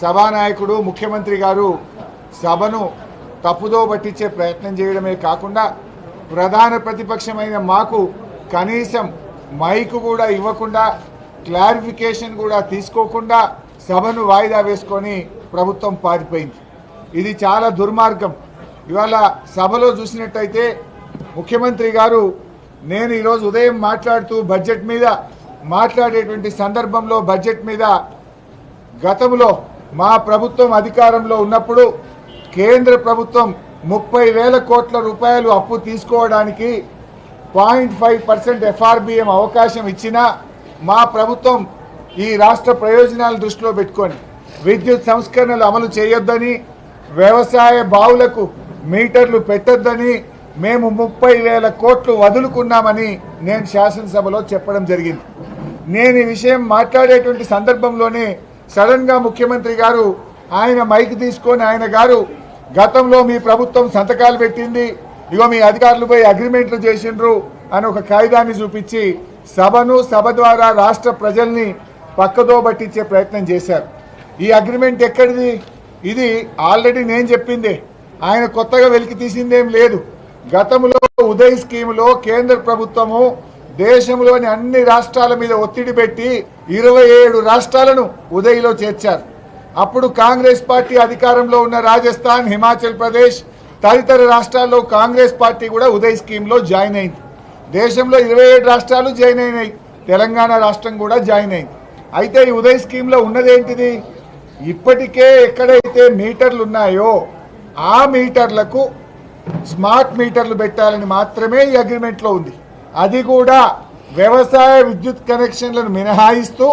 సభానాయకుడు ముఖ్యమంత్రి గారు సభను తప్పుదో పట్టించే ప్రయత్నం చేయడమే కాకుండా ప్రధాన ప్రతిపక్షమైన మాకు కనీసం మైకు కూడా ఇవ్వకుండా క్లారిఫికేషన్ కూడా తీసుకోకుండా సభను వాయిదా వేసుకొని ప్రభుత్వం పారిపోయింది. ఇది చాలా దుర్మార్గం. ఇవాళ సభలో చూసినట్టయితే ముఖ్యమంత్రి గారు నేను ఈరోజు ఉదయం మాట్లాడుతూ బడ్జెట్ మీద మాట్లాడేటువంటి సందర్భంలో బడ్జెట్ మీద గతంలో మా ప్రభుత్వం అధికారంలో ఉన్నప్పుడు కేంద్ర ప్రభుత్వం ముప్పై వేల కోట్ల రూపాయలు అప్పు తీసుకోవడానికి పాయింట్ ఫైవ్ పర్సెంట్ ఎఫ్ఆర్బిఎం అవకాశం ఇచ్చినా మా ప్రభుత్వం ఈ రాష్ట్ర ప్రయోజనాలు దృష్టిలో పెట్టుకొని విద్యుత్ సంస్కరణలు అమలు చేయొద్దని వ్యవసాయ బావులకు మీటర్లు పెట్టొద్దని మేము ముప్పై వేల కోట్లు వదులుకున్నామని నేను శాసనసభలో చెప్పడం జరిగింది. నేను ఈ విషయం మాట్లాడేటువంటి సందర్భంలోనే సడన్గా ముఖ్యమంత్రి గారు ఆయన మైక్ తీసుకొని ఆయన గారు గతంలో మీ ప్రభుత్వం సంతకాలు పెట్టింది ఇగో మీ అధికారులు పోయి అగ్రిమెంట్లు చేసిండ్రు అని ఒక కాగితాన్ని చూపించి సభను సభ ద్వారా రాష్ట్ర ప్రజల్ని పక్కదో పట్టించే ప్రయత్నం చేశారు. ఈ అగ్రిమెంట్ ఎక్కడిది? ఇది ఆల్రెడీ నేను చెప్పిందే. ఆయన కొత్తగా వెలికి తీసిందేం లేదు. గతంలో ఉదయ్ స్కీమ్లో కేంద్ర ప్రభుత్వము దేశంలోని అన్ని రాష్ట్రాల మీద ఒత్తిడి పెట్టి ఇరవై ఏడు రాష్ట్రాలను ఉదయిలో చేర్చారు. అప్పుడు కాంగ్రెస్ పార్టీ అధికారంలో ఉన్న రాజస్థాన్ హిమాచల్ ప్రదేశ్ తదితర రాష్ట్రాల్లో కాంగ్రెస్ పార్టీ కూడా ఉదయ్ స్కీమ్లో జాయిన్ అయింది. దేశంలో ఇరవై ఏడు రాష్ట్రాలు జాయిన్ అయినాయి. తెలంగాణ రాష్ట్రం కూడా జాయిన్ అయింది. అయితే ఈ ఉదయ్ స్కీమ్లో ఉన్నదేంటిది? ఇప్పటికే ఎక్కడైతే మీటర్లు ఉన్నాయో ఆ మీటర్లకు స్మార్ట్ మీటర్లు పెట్టాలని మాత్రమే ఈ అగ్రిమెంట్లో ఉంది. అది కూడా వ్యవసాయ విద్యుత్ కనెక్షన్లను మినహాయిస్తూ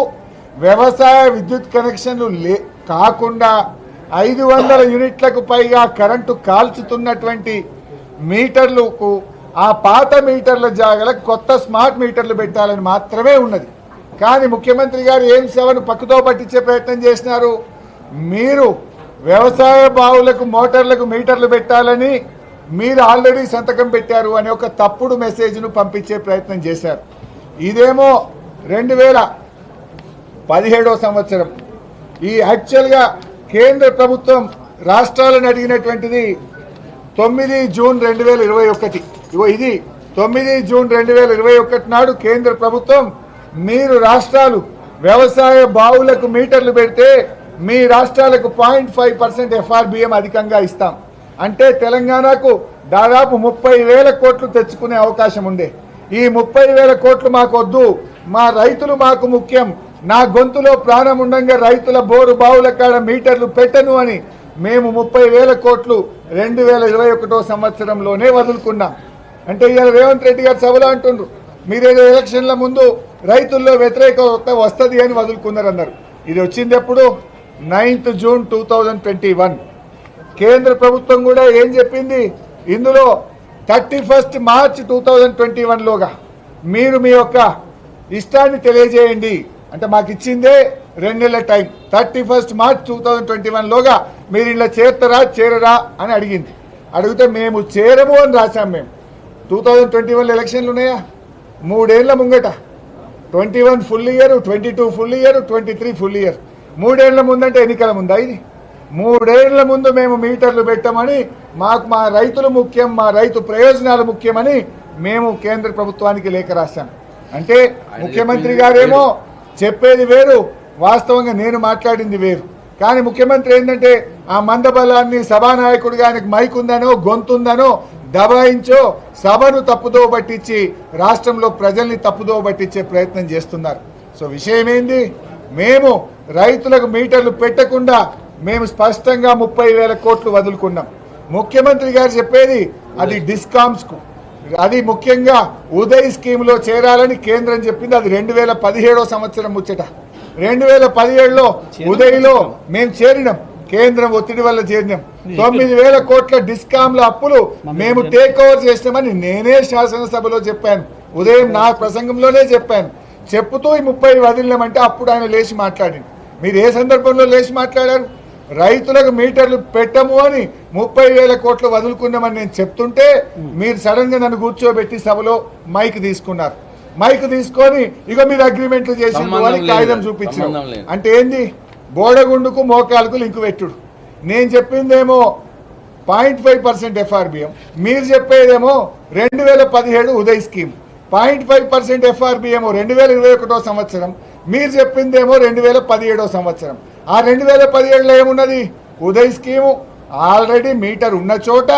వ్యవసాయ విద్యుత్ కనెక్షన్లు లే కాకుండా ఐదు వందల యూనిట్లకు పైగా కరెంటు కాల్చుతున్నటువంటి మీటర్లకు ఆ పాత మీటర్ల జాగలకు కొత్త స్మార్ట్ మీటర్లు పెట్టాలని మాత్రమే ఉన్నది. కానీ ముఖ్యమంత్రి గారు ఏం సేవను పక్కతో పట్టించే ప్రయత్నం చేసినారు? మీరు వ్యవసాయ బావులకు మోటార్లకు మీటర్లు పెట్టాలని మీరు ఆల్రెడీ సంతకం పెట్టారు అనే ఒక తప్పుడు మెసేజ్ను పంపించే ప్రయత్నం చేశారు. ఇదేమో రెండు వేల పదిహేడో సంవత్సరం. ఈ యాక్చువల్గా కేంద్ర ప్రభుత్వం రాష్ట్రాలను అడిగినటువంటిది తొమ్మిది జూన్ రెండు వేల ఇరవై ఒకటి. ఇగో ఇది తొమ్మిది జూన్ రెండు వేల ఇరవై ఒకటి నాడు కేంద్ర ప్రభుత్వం మీరు రాష్ట్రాలు వ్యవసాయ బావులకు మీటర్లు పెడితే మీ రాష్ట్రాలకు పాయింట్ ఫైవ్ పర్సెంట్ ఎఫ్ఆర్బిఎం అధికంగా ఇస్తాం. అంటే తెలంగాణకు దాదాపు ముప్పై వేల కోట్లు తెచ్చుకునే అవకాశం ఉండే ఈ ముప్పై వేల కోట్లు మాకు వద్దు. మా రైతులు మాకు ముఖ్యం. నా గొంతులో ప్రాణం ఉండంగా రైతుల బోరు బావుల కాడ మీటర్లు పెట్టను అని మేము ముప్పై వేల కోట్లు రెండు వేల ఇరవై ఒకటో సంవత్సరంలోనే వదులుకున్నాం. అంటే ఇవాళ రేవంత్ రెడ్డి గారు సభలో అంటుండ్రు మీరేదో ఎలక్షన్ల ముందు రైతుల్లో వ్యతిరేకత వస్తుంది అని వదులుకున్నారు అన్నారు ఇది వచ్చింది ఎప్పుడు? Ninth June two thousand twenty one. కేంద్ర ప్రభుత్వం కూడా ఏం చెప్పింది? ఇందులో thirty first March two thousand twenty వన్లోగా మీరు మీ యొక్క ఇష్టాన్ని తెలియజేయండి. అంటే మాకు ఇచ్చిందే రెండు నెలల time. Thirty first March two thousand twenty వన్లోగా మీరు ఇలా చేరతారా చేరరా అని అడిగింది. అడిగితే మేము చేరము అని రాశాం మేము. టూ థౌజండ్ ట్వంటీ వన్ ఎలక్షన్లు ఉన్నాయా? మూడేళ్ళ ముంగట. Twenty one full year twenty two full year twenty three full year. మూడేళ్ళ ముందంటే ఎన్నికల ముందా ఇది? మూడేళ్ళ ముందు మేము మీటర్లు పెట్టమని మాకు మా రైతులు ముఖ్యం మా రైతు ప్రయోజనాలు ముఖ్యమని మేము కేంద్ర ప్రభుత్వానికి లేఖ రాశాం. అంటే ముఖ్యమంత్రి గారేమో చెప్పేది వేరు వాస్తవంగా నేను మాట్లాడింది వేరు. కానీ ముఖ్యమంత్రి ఏంటంటే ఆ మందబలాన్ని సభానాయకుడిగా ఆయనకు మైక్ ఉందనో గొంతుందనో దబాయించో సభను తప్పుదో పట్టించి రాష్ట్రంలో ప్రజల్ని తప్పుదో పట్టించే ప్రయత్నం చేస్తున్నారు. సో విషయం ఏంది మేము రైతులకు మీటర్లు పెట్టకుండా మేము స్పష్టంగా ముప్పై వేల కోట్లు వదులుకున్నాం. ముఖ్యమంత్రి గారు చెప్పేది అది డిస్కామ్స్కు అది ముఖ్యంగా ఉదయ్ స్కీమ్లో చేరాలని కేంద్రం చెప్పింది. అది రెండు వేల పదిహేడో సంవత్సరం ముచ్చట. రెండు వేల పదిహేడులో ఉదయ్లో మేము చేరినాం. కేంద్రం ఒత్తిడి వల్ల చేరినాం. తొమ్మిది వేల కోట్ల డిస్కామ్ల అప్పులు మేము టేక్ ఓవర్ చేసినామని నేనే శాసనసభలో చెప్పాను. ఉదయం నా ప్రసంగంలోనే చెప్పాను. చెప్పుతూ ఈ ముప్పై వదిలినామంటే అప్పుడు ఆయన లేచి మాట్లాడింది మీరు ఏ సందర్భంలో లేచి మాట్లాడారు? రైతులకు మీటర్లు పెట్టము అని ముప్పై వేల కోట్లు వదులుకున్నామని నేను చెప్తుంటే మీరు సడన్గా నన్ను కూర్చోబెట్టి సభలో మైక్ తీసుకున్నారు. మైక్ తీసుకొని ఇక మీరు అగ్రిమెంట్లు చేసిండ్రు సంబంధం అని లేదు. కాగితం లేదు. అంటే ఏంది? బోడగుండుకు మోకాలకు లింకు పెట్టుడు. నేను చెప్పిందేమో పాయింట్ ఫైవ్ పర్సెంట్ ఎఫ్ఆర్బిఎం. మీరు చెప్పేదేమో రెండు వేల పదిహేడు Uday scheme. Point five percent FRBM రెండు వేల ఇరవై ఒకటో సంవత్సరం. మీరు చెప్పిందేమో రెండు వేల పదిహేడో సంవత్సరం. ఆ రెండు వేల పదిహేడులో ఏమున్నది? ఉదయ్ స్కీము. ఆల్రెడీ మీటర్ ఉన్న చోట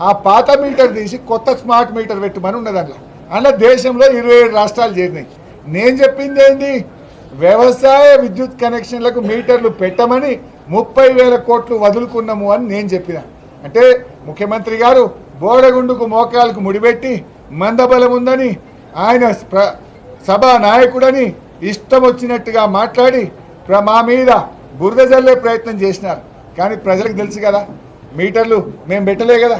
ఆ పాత మీటర్ తీసి కొత్త స్మార్ట్ మీటర్ పెట్టమని ఉన్నది అందులో అందులో దేశంలో ఇరవై ఏడు రాష్ట్రాలు చేరినాయి. నేను చెప్పింది ఏంది? వ్యవసాయ విద్యుత్ కనెక్షన్లకు మీటర్లు పెట్టమని ముప్పై వేల కోట్లు వదులుకున్నాము అని నేను చెప్పిన. అంటే ముఖ్యమంత్రి గారు బోడగుండుకు మోకాలకు ముడిపెట్టి మందబలం ఉందని ఆయన ప్ర- సభా నాయకుడని ఇష్టం వచ్చినట్టుగా మాట్లాడి మా మీద బురద జల్లే ప్రయత్నం చేసినారు. కానీ ప్రజలకు తెలుసు కదా మీటర్లు మేము పెట్టలే కదా.